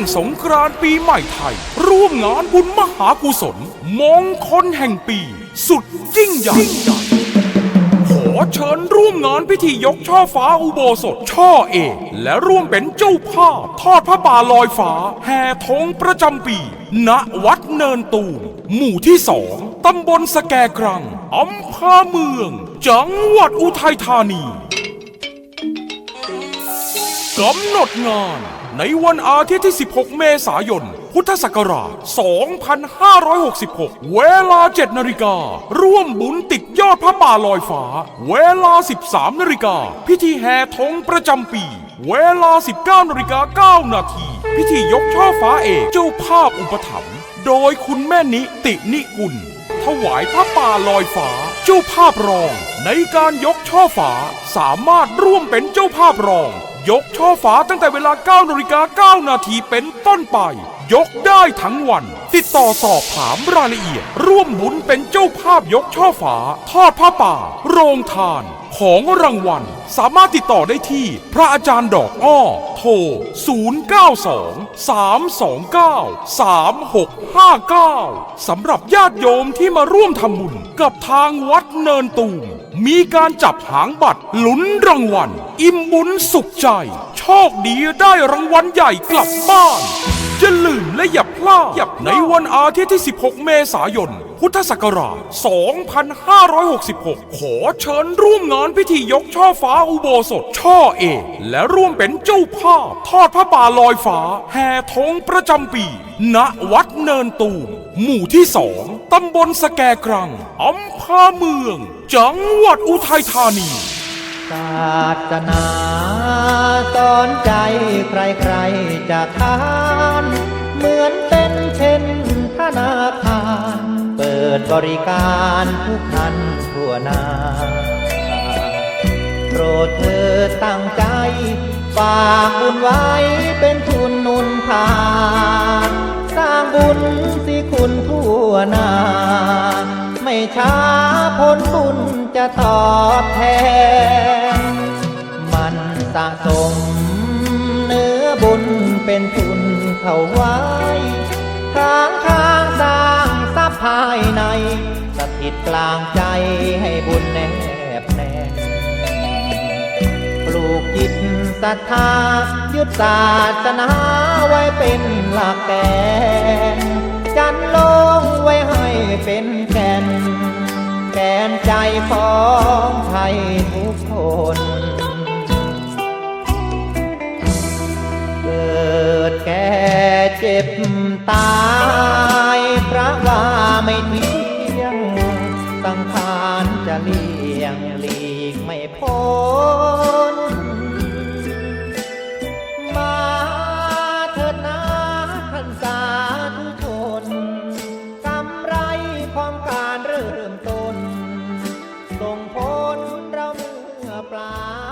งสงกรานต์ปีใหม่ไทย ร่วมงานบุญมหากุศล มงคลแห่งปี สุดยิ่งใหญ่ขอเชิญร่วมงานพิธียกช่อฟ้าอุโบสถ ช่อเอกและร่วมเป็นเจ้าภาพ ทอดพระป่าลอยฟ้า แห่ธงประจำปี ณวัดเนินตูมหมู่ที่สองตำบลสแกกรังอำเภอเมือง จังหวัดอุทัยธานีกำหนดงาน ในวันอาทิตย์ที่ 16 เมษายน พุทธศักราช 2566 เวลา 7 นาฬิกา ร่วมบุญติดยอดพระป่าลอยฟ้า เวลา 13 นาฬิกา พิธีแห่ธงประจำปี เวลา 19 นาฬิกา 9 นาที พิธียกช่อฟ้าเอกเจ้าภาพอุปถัมภ์โดยคุณแม่นิตินิกุล ถวายพระป่าลอยฟ้า เจ้าภาพรอง ในการยกช่อฟ้าสามารถร่วมเป็นเจ้าภาพรอง ยกช่อฟ้าตั้งแต่เวลา 9นาฬิกา9นาทีเป็นต้นไป ยกได้ทั้งวัน ติดต่อสอบถามรายละเอียด ร่วมบุญเป็นเจ้าภาพยกช่อฟ้าทอดผ้าป่า โรงทาน ของรางวัล สามารถติดต่อได้ที่ พระอาจารย์ดอกอ้อ โทร 092 329 3659 สำหรับญาติโยมที่มาร่วมทำบุญกับทางวัดเนินตูม มีการจับหางบัตรลุ้นรางวัล อิ่มบุญสุขใจ โชคดีได้รางวัลใหญ่กลับบ้านอย่าลืมและอย่าพลาดในวันอาทิตย์ที่ 16 เมษายน พุทธศักราช 2566 ขอเชิญร่วมงานพิธียกช่อฟ้าอุโบสถ ช่อเอกและร่วมเป็นเจ้าภาพ ทอดพระป่าลอยฟ้า แห่ธงประจำปี ณ วัดเนินตูม หมู่ที่สองตำบลสแกกรังอำเภอเมือง จังหวัดอุทัยธานีศาสนาสอนใจใครๆจะทานเหมือน บริการทุกท่านทั่วหน้าโปรดเธอตั้งใจ ฝากบุญไว้เป็นทุนนุนทานสร้างบุญสิคุณทั่วหน้าไม่ช้าผลบุญจะตอบแทน มันสะสมเนื้อบุญเป็นทุนเข้าไว้ทาายใน สถิตกลางใจให้บุญแนบแน่ปลูกจิตศรัทธายึดศาสนาไว้เป็นหลักแกนจันลงไว้ให้เป็นแกนแกนใจของไทยทุกคนเกิดแก่เจ็บตายพระว่า ไม่เที่ยงตั้งทานจะเลี่ยงหลีกไม่พ้น มาเถิดนะขันสาธุชนกำไรความการเริ่มต้น ส่งผลเราเมื่อปลา